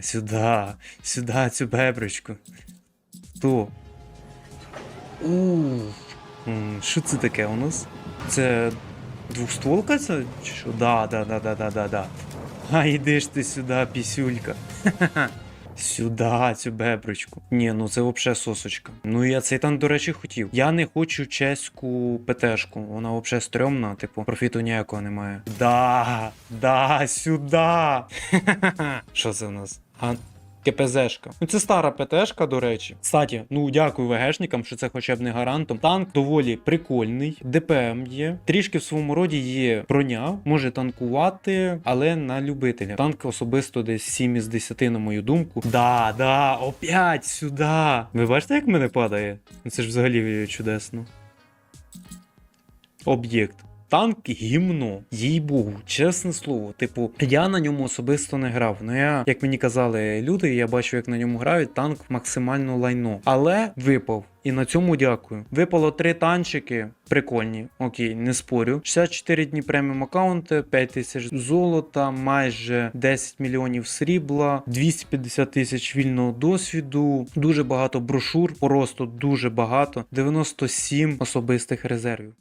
Сюда, сюда, цю беброчку. Ту. Ух. Що це таке у нас? Це двохстволка це? Чи що? Да, да, да, да, да, да, да. А йди ж ти сюди, пісюлька. Сюда, цю беброчку. Ні, ну це взагалі сосочка. Ну я цей танк, до речі, хотів. Я не хочу чеську ПТшку. Вона взагалі стрьомна, типу, профіту ніякого немає. Да, да, сюда. Що це в нас? А, КПЗшка. Ну це стара ПТшка, до речі. Кстати, ну дякую ВГшникам, що це хоча б не гарантом. Танк доволі прикольний, ДПМ є. Трішки в своєму роді є броня, може танкувати, але на любителя. Танк особисто десь 7 із 10, на мою думку. Да, да, опять сюди. Ви бачите, як мене падає? Ну, Це ж взагалі чудесно. Об'єкт. Танк гімно, їй богу, чесне слово. Типу, я на ньому особисто не грав. Ну я, як мені казали люди, я бачу, як на ньому грають, танк максимально лайно. Але випав. І на цьому дякую. Випало три танчики. Прикольні, окей, не спорю. 64 дні преміум аккаунти, 5 тисяч золота, майже 10 мільйонів срібла, 250 тисяч вільного досвіду, дуже багато брошур, просто дуже багато, 97 особистих резервів.